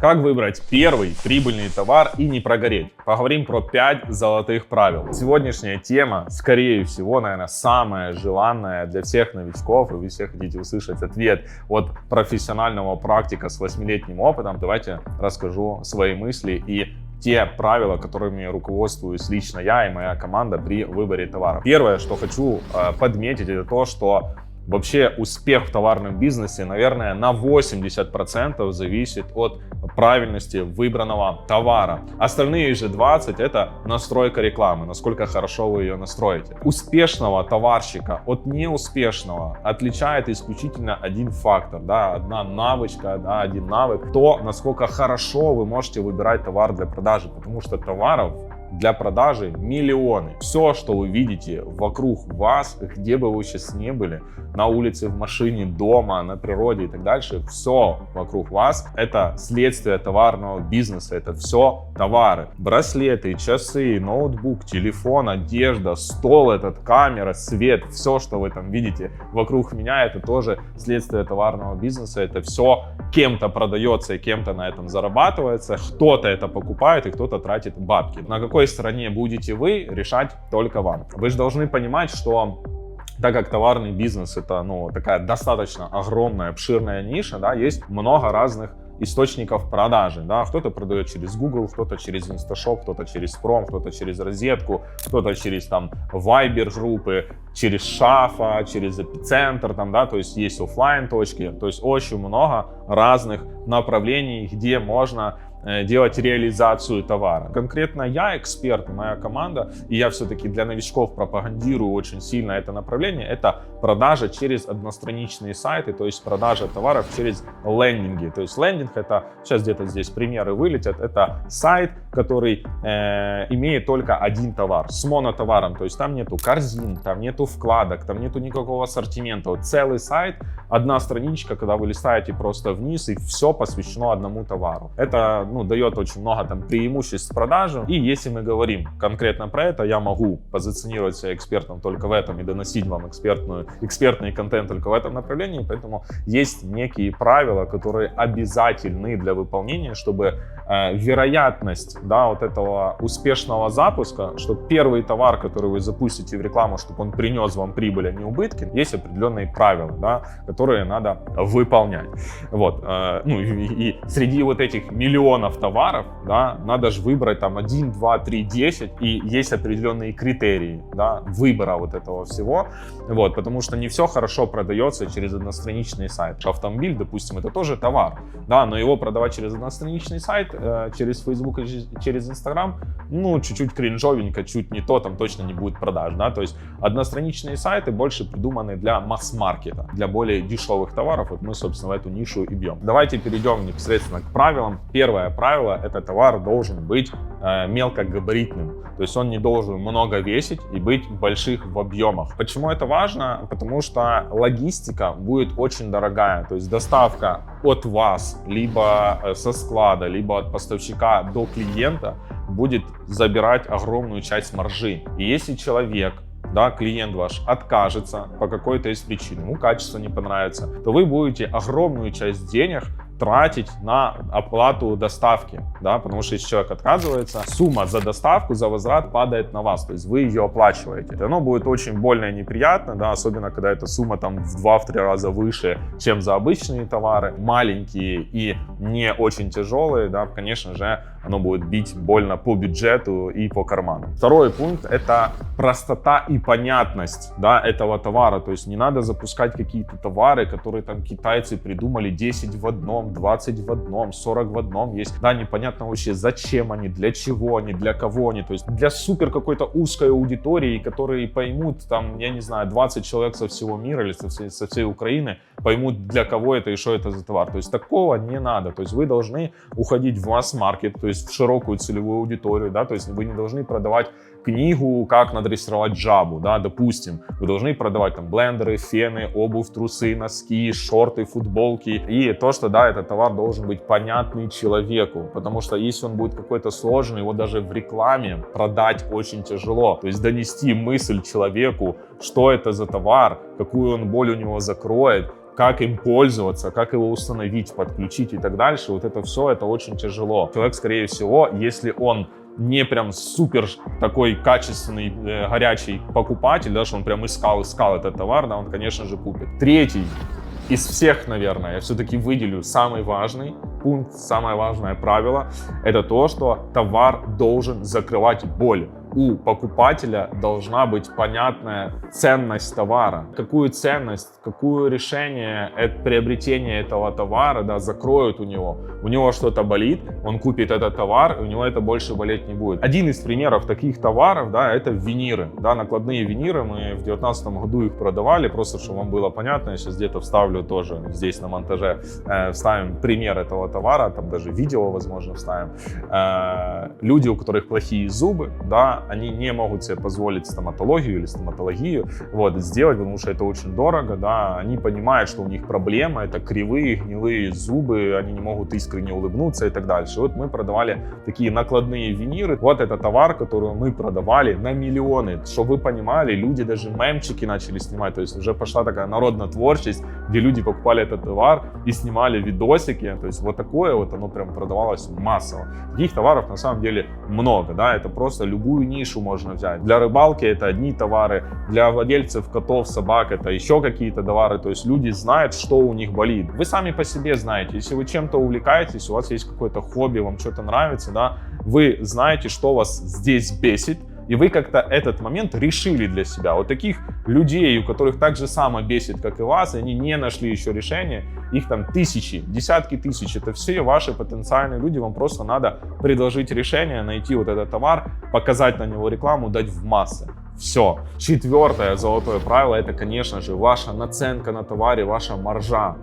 Как выбрать первый прибыльный товар и не прогореть? Поговорим про 5 золотых правил. Сегодняшняя тема, скорее всего, наверное, самая желанная для всех новичков, и вы все хотите услышать ответ от профессионального практика с 8-летним опытом. Давайте расскажу свои мысли и те правила, которыми руководствуюсь лично я и моя команда при выборе товаров. Первое, что хочу э, подметить, это то, что Вообще успех в товарном бизнесе, наверное, на 80% зависит от правильности выбранного товара. Остальные же 20 это настройка рекламы, насколько хорошо вы ее настроите. Успешного товарщика от неуспешного отличает исключительно один фактор, да, одна навычка, да, один навык, то, насколько хорошо вы можете выбирать товар для продажи, потому что товаров для продажи миллионы. Все, что вы видите вокруг вас, где бы вы сейчас не были, на улице, в машине, дома, на природе и так дальше, все вокруг вас это следствие товарного бизнеса, это все товары. Браслеты, часы, ноутбук, телефон, одежда, стол этот, камера, свет, все, что вы там видите вокруг меня, это тоже следствие товарного бизнеса, это все кем-то продается и кем-то на этом зарабатывается, кто-то это покупает и кто-то тратит бабки. На какой стороне будете вы, решать только вам. Вы же должны понимать, что так как товарный бизнес это ну, такая достаточно огромная, обширная ниша, да, есть много разных источников продажи. Да? Кто-то продает через Google, кто-то через Instashop, кто-то через Prom, кто-то через розетку, кто-то через там Viber группы, через Шафа, через Эпицентр, там, да, то есть есть офлайн точки, то есть очень много разных направлений, где можно делать реализацию товара. Конкретно я эксперт, моя команда, и я все-таки для новичков пропагандирую очень сильно это направление, это продажа через одностраничные сайты, то есть продажа товаров через лендинги. То есть лендинг это, сейчас где-то здесь примеры вылетят, это сайт, который э, имеет только один товар с монотоваром, то есть там нету корзин, там нету вкладок, там нету никакого ассортимента. Вот целый сайт, одна страничка, когда вы листаете просто вниз и все посвящено одному товару. Это ну, дает очень много там преимуществ в продаже. И если мы говорим конкретно про это, я могу позиционировать себя экспертом только в этом и доносить вам экспертную, экспертный контент только в этом направлении. Поэтому есть некие правила, которые обязательны для выполнения, чтобы э, вероятность да, вот этого успешного запуска, что первый товар, который вы запустите в рекламу, чтобы он принес вам прибыль, а не убытки, есть определенные правила, да, которые надо выполнять. Вот. Э, ну и, и среди вот этих миллионов миллионов товаров, да, надо же выбрать там 1, 2, 3, 10, и есть определенные критерии, да, выбора вот этого всего, вот, потому что не все хорошо продается через одностраничный сайт. Автомобиль, допустим, это тоже товар, да, но его продавать через одностраничный сайт, э, через Facebook через Instagram, ну, чуть-чуть кринжовенько, чуть не то, там точно не будет продаж, да, то есть одностраничные сайты больше придуманы для масс-маркета, для более дешевых товаров, вот мы, собственно, в эту нишу и бьем. Давайте перейдем непосредственно к правилам. Первое правило, это товар должен быть э, мелкогабаритным. То есть он не должен много весить и быть больших в объемах. Почему это важно? Потому что логистика будет очень дорогая. То есть доставка от вас, либо э, со склада, либо от поставщика до клиента будет забирать огромную часть маржи. И если человек да, клиент ваш откажется по какой-то из причин, ему качество не понравится, то вы будете огромную часть денег тратить на оплату доставки, да, потому что если человек отказывается, сумма за доставку, за возврат падает на вас, то есть вы ее оплачиваете. Оно будет очень больно и неприятно, да, особенно когда эта сумма там в 2-3 раза выше, чем за обычные товары, маленькие и не очень тяжелые, да, конечно же, оно будет бить больно по бюджету и по карману. Второй пункт — это простота и понятность, да, этого товара, то есть не надо запускать какие-то товары, которые там китайцы придумали 10 в одном, 20 в одном, 40 в одном есть. Да, непонятно вообще, зачем они, для чего они, для кого они. То есть для супер какой-то узкой аудитории, которые поймут, там, я не знаю, 20 человек со всего мира или со всей, со всей Украины поймут, для кого это и что это за товар. То есть такого не надо. То есть вы должны уходить в масс-маркет, то есть в широкую целевую аудиторию, да, то есть вы не должны продавать книгу «Как надрессировать жабу», да, допустим, вы должны продавать там блендеры, фены, обувь, трусы, носки, шорты, футболки. И то, что, да, этот товар должен быть понятный человеку, потому что если он будет какой-то сложный, его даже в рекламе продать очень тяжело. То есть донести мысль человеку, что это за товар, какую он боль у него закроет, как им пользоваться, как его установить, подключить и так дальше, вот это все, это очень тяжело. Человек, скорее всего, если он не прям супер такой качественный, э, горячий покупатель, да, что он прям искал, искал этот товар, да, он, конечно же, купит. Третий из всех, наверное, я все-таки выделю самый важный пункт, самое важное правило, это то, что товар должен закрывать боль у покупателя должна быть понятная ценность товара. Какую ценность, какое решение это приобретение этого товара да, закроют у него. У него что-то болит, он купит этот товар, и у него это больше болеть не будет. Один из примеров таких товаров, да, это виниры. Да, накладные виниры, мы в 2019 году их продавали, просто чтобы вам было понятно, я сейчас где-то вставлю тоже здесь на монтаже, э, вставим пример этого товара, там даже видео, возможно, вставим. Э, люди, у которых плохие зубы, да, они не могут себе позволить стоматологию или стоматологию вот, сделать, потому что это очень дорого, да, они понимают, что у них проблема, это кривые, гнилые зубы, они не могут искренне улыбнуться и так дальше. Вот мы продавали такие накладные виниры, вот это товар, который мы продавали на миллионы, чтобы вы понимали, люди даже мемчики начали снимать, то есть уже пошла такая народная творчесть, где люди покупали этот товар и снимали видосики, то есть вот такое вот оно прям продавалось массово. Таких товаров на самом деле много, да, это просто любую нишу можно взять. Для рыбалки это одни товары, для владельцев котов, собак это еще какие-то товары. То есть люди знают, что у них болит. Вы сами по себе знаете, если вы чем-то увлекаетесь, у вас есть какое-то хобби, вам что-то нравится, да, вы знаете, что вас здесь бесит, и вы как-то этот момент решили для себя. Вот таких людей, у которых так же само бесит, как и вас, и они не нашли еще решения, их там тысячи, десятки тысяч. Это все ваши потенциальные люди, вам просто надо предложить решение, найти вот этот товар, показать на него рекламу, дать в массы. Все. Четвертое золотое правило это, конечно же, ваша наценка на товаре, ваша маржа.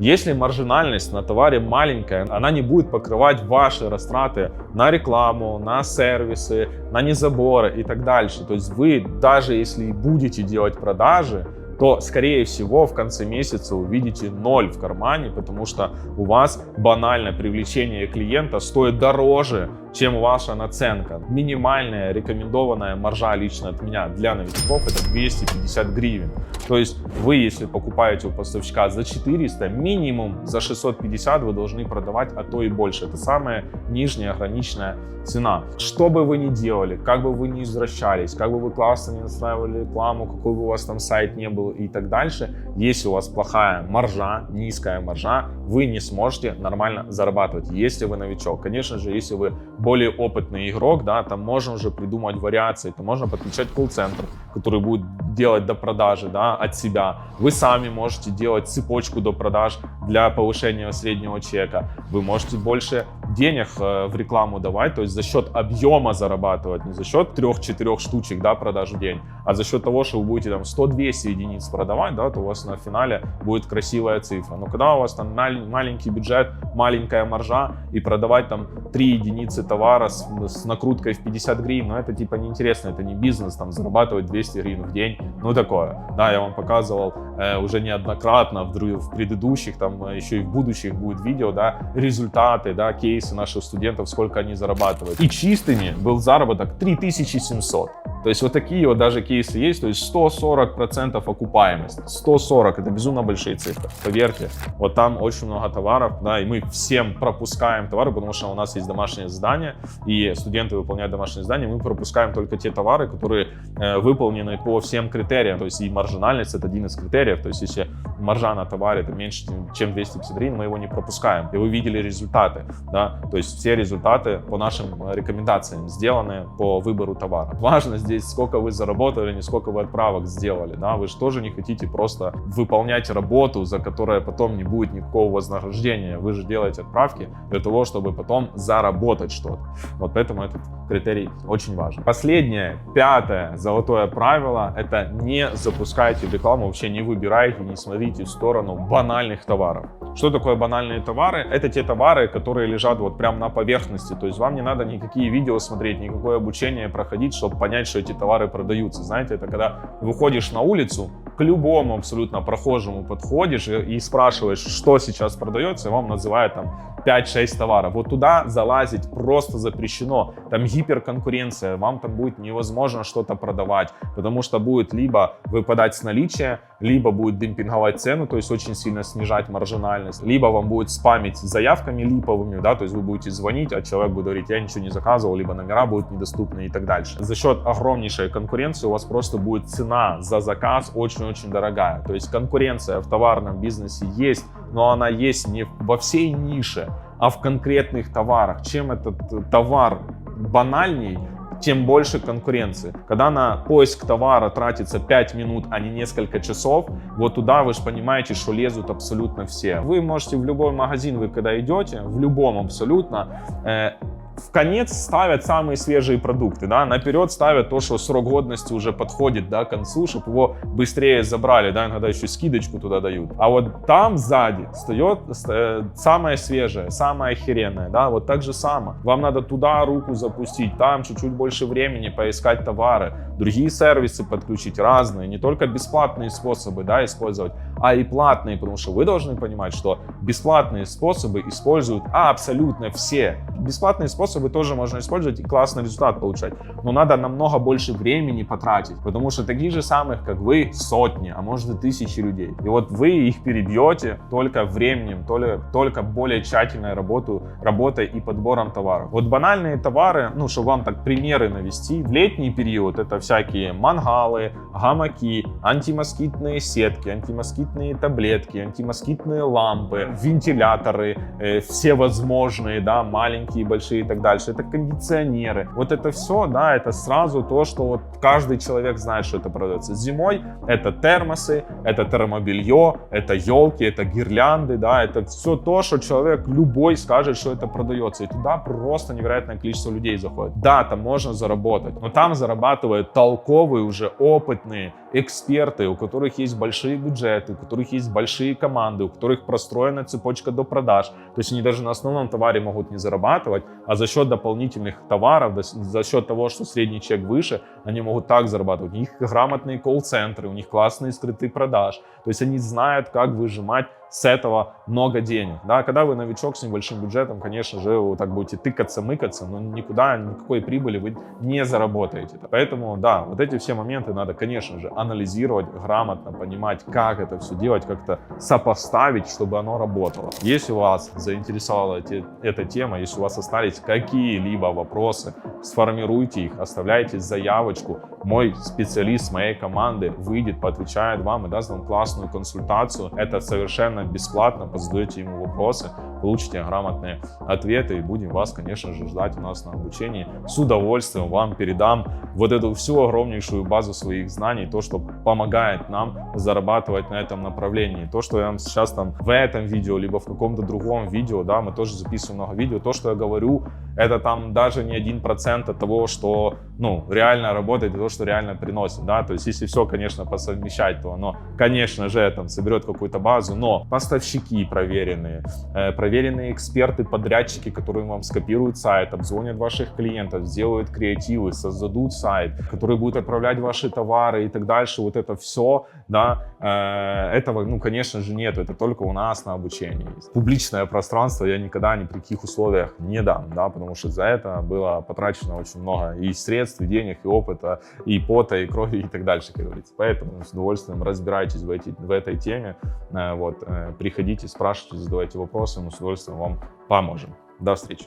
Если маржинальность на товаре маленькая, она не будет покрывать ваши растраты на рекламу, на сервисы, на незаборы и так дальше. То есть вы даже если будете делать продажи, то, скорее всего, в конце месяца увидите ноль в кармане, потому что у вас банальное привлечение клиента стоит дороже, чем ваша наценка. Минимальная рекомендованная маржа лично от меня для новичков это 250 гривен. То есть вы, если покупаете у поставщика за 400, минимум за 650 вы должны продавать, а то и больше. Это самая нижняя граничная цена. Что бы вы ни делали, как бы вы ни возвращались, как бы вы классно не настраивали рекламу, какой бы у вас там сайт не был и так дальше, если у вас плохая маржа, низкая маржа, вы не сможете нормально зарабатывать, если вы новичок. Конечно же, если вы более опытный игрок, да, там можно уже придумать вариации, то можно подключать колл-центр, который будет делать до продажи, да, от себя. Вы сами можете делать цепочку до продаж для повышения среднего чека. Вы можете больше денег э, в рекламу давать, то есть за счет объема зарабатывать, не за счет трех-четырех штучек, да, продаж в день, а за счет того, что вы будете там 100-200 единиц продавать, да, то у вас на финале будет красивая цифра. Но когда у вас там маленький бюджет, маленькая маржа и продавать там 3 единицы товара с, с накруткой в 50 гривен, ну это типа неинтересно, это не бизнес, там зарабатывать 200 гривен в день, ну такое. Да, я вам показывал э, уже неоднократно в, в предыдущих, там еще и в будущих будет видео, да, результаты, да, кейсы наших студентов, сколько они зарабатывают. И чистыми был заработок 3700. То есть вот такие вот даже кейсы есть, то есть 140% окупаемость. 140 это безумно большие цифры, поверьте. Вот там очень много товаров, да, и мы всем пропускаем товары, потому что у нас есть домашнее задание, и студенты выполняют домашнее задание, мы пропускаем только те товары, которые э, выполнены по всем критериям, то есть и маржинальность это один из критериев, то есть если маржа на товаре это меньше, чем 250 гривен, мы его не пропускаем. И вы видели результаты, да, то есть все результаты по нашим рекомендациям сделаны по выбору товара. Важно здесь здесь сколько вы заработали, не сколько вы отправок сделали, да, вы же тоже не хотите просто выполнять работу, за которой потом не будет никакого вознаграждения, вы же делаете отправки для того, чтобы потом заработать что-то. Вот поэтому этот критерий очень важен. Последнее, пятое золотое правило, это не запускайте рекламу, вообще не выбирайте, не смотрите в сторону банальных товаров. Что такое банальные товары? Это те товары, которые лежат вот прямо на поверхности, то есть вам не надо никакие видео смотреть, никакое обучение проходить, чтобы понять, что эти товары продаются. Знаете, это когда выходишь на улицу, к любому абсолютно прохожему подходишь и, и спрашиваешь, что сейчас продается, и вам называют там 5-6 товаров. Вот туда залазить просто запрещено. Там гиперконкуренция, вам там будет невозможно что-то продавать, потому что будет либо выпадать с наличия, либо будет демпинговать цену, то есть очень сильно снижать маржинальность, либо вам будет спамить заявками липовыми, да, то есть вы будете звонить, а человек будет говорить, я ничего не заказывал, либо номера будут недоступны и так дальше. За счет огромнейшей конкуренции у вас просто будет цена за заказ очень-очень дорогая. То есть конкуренция в товарном бизнесе есть, но она есть не во всей нише, а в конкретных товарах. Чем этот товар банальней, тем больше конкуренции. Когда на поиск товара тратится 5 минут, а не несколько часов, вот туда вы же понимаете, что лезут абсолютно все. Вы можете в любой магазин, вы когда идете, в любом абсолютно, э, в конец ставят самые свежие продукты, да, наперед ставят то, что срок годности уже подходит, да, к концу, чтобы его быстрее забрали, да, иногда еще скидочку туда дают. А вот там сзади встает э, самое свежее, самое охеренное, да, вот так же само. Вам надо туда руку запустить, там чуть-чуть больше времени поискать товары, другие сервисы подключить, разные, не только бесплатные способы, да, использовать, а и платные, потому что вы должны понимать, что бесплатные способы используют абсолютно все. Бесплатные способы тоже можно использовать и классный результат получать, но надо намного больше времени потратить, потому что таких же самых, как вы, сотни, а может и тысячи людей. И вот вы их перебьете только временем, только, только более тщательной работу, работой и подбором товаров. Вот банальные товары, ну, чтобы вам так примеры навести, в летний период это всякие мангалы, гамаки, антимоскитные сетки, антимоскитные таблетки, антимоскитные лампы, вентиляторы, э, все возможные, да, маленькие, большие и так дальше. Это кондиционеры. Вот это все, да, это сразу то, что вот каждый человек знает, что это продается. Зимой это термосы, это термобелье, это елки, это гирлянды, да, это все то, что человек любой скажет, что это продается. И туда просто невероятное количество людей заходит. Да, там можно заработать, но там зарабатывают толковые, уже опытные эксперты, у которых есть большие бюджеты, у которых есть большие команды, у которых простроена цепочка до продаж. То есть они даже на основном товаре могут не зарабатывать, а за счет дополнительных товаров, за счет того, что средний чек выше, они могут так зарабатывать. У них грамотные колл-центры, у них классные скрытые продаж. То есть они знают, как выжимать с этого много денег. Да, когда вы новичок с небольшим бюджетом, конечно же, вы так будете тыкаться, мыкаться, но никуда никакой прибыли вы не заработаете. Поэтому, да, вот эти все моменты надо, конечно же, анализировать грамотно, понимать, как это все делать, как-то сопоставить, чтобы оно работало. Если вас заинтересовала эти, эта тема, если у вас остались какие-либо вопросы, сформируйте их, оставляйте заявочку. Мой специалист моей команды выйдет, поотвечает вам и даст вам классную консультацию. Это совершенно бесплатно, позадаете ему вопросы, получите грамотные ответы и будем вас, конечно же, ждать у нас на обучении. С удовольствием вам передам вот эту всю огромнейшую базу своих знаний, то, что помогает нам зарабатывать на этом направлении. То, что я вам сейчас там в этом видео, либо в каком-то другом видео, да, мы тоже записываем много видео, то, что я говорю, это там даже не один процент от того, что, ну, реально работает и то, что реально приносит, да, то есть если все, конечно, посовмещать, то оно, конечно же, там соберет какую-то базу, но поставщики проверенные, э, проверенные эксперты, подрядчики, которые вам скопируют сайт, обзвонят ваших клиентов, сделают креативы, создадут сайт, который будет отправлять ваши товары и так дальше, вот это все, да, э, этого, ну, конечно же, нет, это только у нас на обучении. Публичное пространство я никогда ни при каких условиях не дам, да, потому что за это было потрачено очень много и средств, и денег, и опыта, и пота, и крови, и так дальше, как говорится. Поэтому с удовольствием разбирайтесь в, эти, в этой теме, э, вот, приходите, спрашивайте, задавайте вопросы, мы с удовольствием вам поможем. До встречи.